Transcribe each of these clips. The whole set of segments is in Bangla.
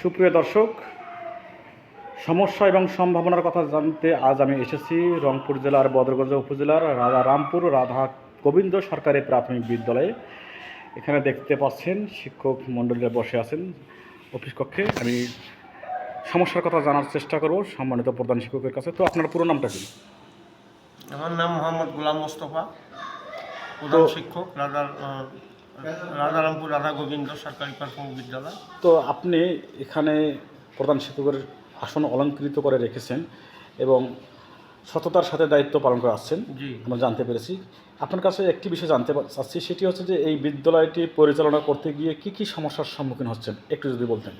সুপ্রিয় দর্শক সমস্যা এবং সম্ভাবনার কথা জানতে আজ আমি এসেছি রংপুর জেলার বদরগঞ্জ উপজেলার রাধা রামপুর রাধা গোবিন্দ সরকারি প্রাথমিক বিদ্যালয়ে। এখানে দেখতে পাচ্ছেন শিক্ষক মণ্ডলীরা বসে আছেন অফিস কক্ষে। আমি সমস্যার কথা জানার চেষ্টা করব সম্মানিত প্রধান শিক্ষকের কাছে। তো আপনার পুরো নামটা কি? আমার নাম মোহাম্মদ গোলাম মোস্তফা প্রধান শিক্ষক রাধারামপুর রাধা গোবিন্দ সরকারি প্রাথমিক বিদ্যালয়। তো আপনি এখানে প্রধান শিক্ষকের আসন অলঙ্কৃত করে রেখেছেন এবং সততার সাথে দায়িত্ব পালন করে আসছেন আমরা জানতে পেরেছি। আপনার কাছে একটি বিষয় জানতে চাচ্ছি সেটি হচ্ছে যে এই বিদ্যালয়টি পরিচালনা করতে গিয়ে কি কি সমস্যার সম্মুখীন হচ্ছেন? একটু যদি বলতেন।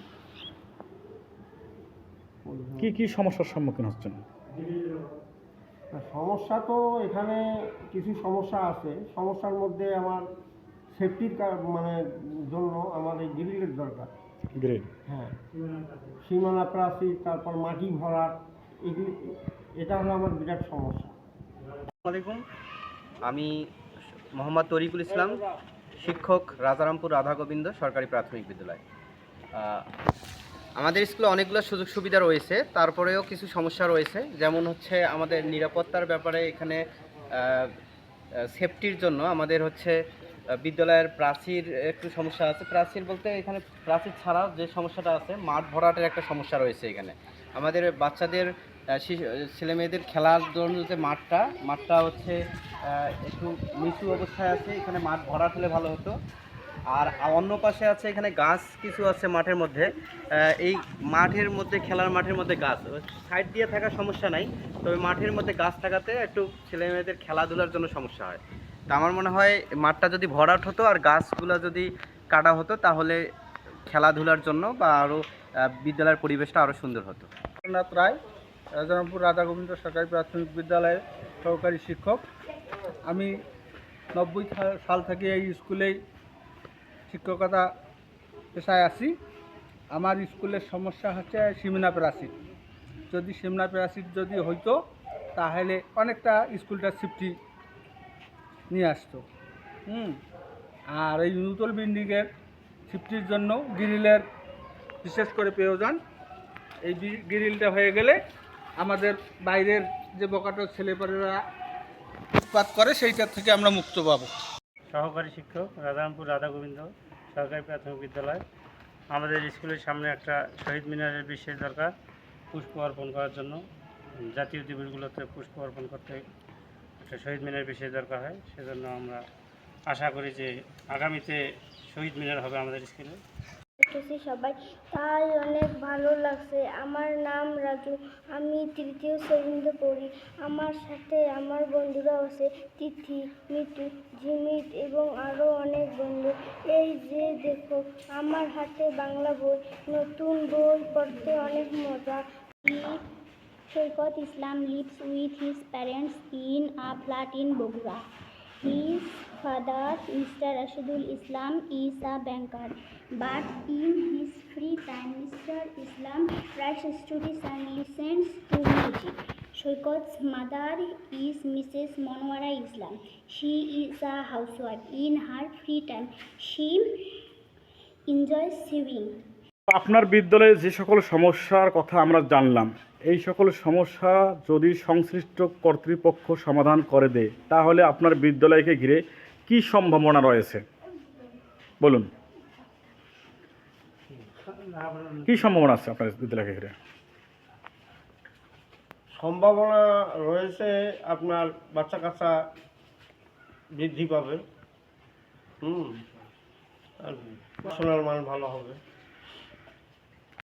কি কি সমস্যার সম্মুখীন হচ্ছেন? সমস্যা তো এখানে কিছু সমস্যা আছে। সমস্যার মধ্যে আমার সেফটির মানে জন্য আমার এই গ্রিলের দরকার। গ্রেড হ্যাঁ। সীমানা প্রাচীর তারপর মাটি ভরাট এগুলি এটা হলো আমার বিরাট সমস্যা। আলাইকুম আমি মোহাম্মদ তরিকুল ইসলাম শিক্ষক রাজারামপুর রাধা গোবিন্দ সরকারি প্রাথমিক বিদ্যালয়। আমাদের স্কুলে অনেকগুলো সুযোগ সুবিধা রয়েছে তারপরেও কিছু সমস্যা রয়েছে। যেমন হচ্ছে আমাদের নিরাপত্তার ব্যাপারে এখানে সেফটির জন্য আমাদের হচ্ছে বিদ্যালয়ের প্রাচীর, একটু সমস্যা আছে। প্রাচীর বলতে এখানে প্রাচীর ছাড়াও যে সমস্যাটা আছে, মাঠ ভরাটের একটা সমস্যা রয়েছে এখানে। আমাদের বাচ্চাদের ছেলে মেয়েদের খেলার জন্য যে মাঠটা মাঠটা হচ্ছে একটু নিচু অবস্থায় আছে, এখানে মাঠ ভরাট হলে ভালো হতো। আর অন্য পাশে আছে, এখানে গাছ কিছু আছে মাঠের মধ্যে। এই মাঠের মধ্যে, খেলার মাঠের মধ্যে গাছ। সাইড দিয়ে থাকার সমস্যা নাই, তবে মাঠের মধ্যে গাছ থাকাতে একটু ছেলে মেয়েদের খেলাধুলার জন্য সমস্যা হয়। তা আমার মনে হয় মাঠটা যদি ভরাট হতো আর গাছগুলো যদি কাটা হতো, তাহলে খেলাধুলার জন্য বা আরও বিদ্যালয়ের পরিবেশটা আরও সুন্দর হতো। রায়, রাজারামপুর রাধা গোবিন্দ সরকারি প্রাথমিক বিদ্যালয়ের সহকারী শিক্ষক। আমি নব্বই সাল থেকে এই স্কুলেই শিক্ষকতা পেশায় আছি। আমার স্কুলের সমস্যা হচ্ছে সীমানা প্রাচীর যদি সীমানা প্রাচীর যদি হইতো, তাহলে অনেকটা স্কুলটা সিফটি নিয়ে আসতো। হুম? আর এই নূতন বিল্ডিংয়ের সিফটির জন্য গ্রিলের বিশেষ করে প্রয়োজন। এই গ্রিলটা হয়ে গেলে আমাদের বাইরের যে বকাটো ছেলেপেলেরা উৎপাত করে সেইটার থেকে আমরা মুক্ত পাবো। সহকারী শিক্ষক রাধারামপুর রাধা গোবিন্দ সরকারি প্রাথমিক বিদ্যালয়। আমাদের স্কুলের সামনে একটা শহীদ মিনারের বিশেষ দরকার, পুষ্প অর্পণ করার জন্য। জাতীয় দিবসগুলোতে পুষ্প অর্পণ করতে একটা শহীদ মিনার বিশেষ দরকার হয়, সেজন্য আমরা আশা করি যে আগামীতে শহীদ মিনার হবে আমাদের স্কুলে। দেখতেছি সবাই, তাই অনেক ভালো লাগছে। আমার নাম রাজু, আমি তৃতীয় শ্রেণীতে পড়ি। আমার সাথে আমার বন্ধুরা আছে, তিথি, মিতু ঝিমিত এবং আরও অনেক বন্ধু। এই যে দেখো, আমার হাতে বাংলা বই, নতুন বই পড়তে অনেক মজা। Saikat Islam lives with his parents in a flat in Bogura. His father mister Rashidul Islam is a banker but in his free time mister Islam writes studies and listens to music. Saikat's mother is Mrs Monowara Islam. She is a housewife in her free time. She enjoy sewing. আপনার বিদ্যালয়ে যে সকল সমস্যার কথা আমরা জানলাম এই সকল সমস্যা যদি সংশ্লিষ্ট কর্তৃপক্ষ সমাধান করে দেয়, তাহলে আপনার বিদ্যালয়কে ঘিরে কি সম্ভাবনা রয়েছে? বলুন। কি সম্ভাবনা আছে আপনার বিদ্যালয়কে ঘিরে? সম্ভাবনা রয়েছে আপনার বাচ্চা কাচ্চা বৃদ্ধি পাবে। হুম। পড়াশোনার মান ভালো হবে।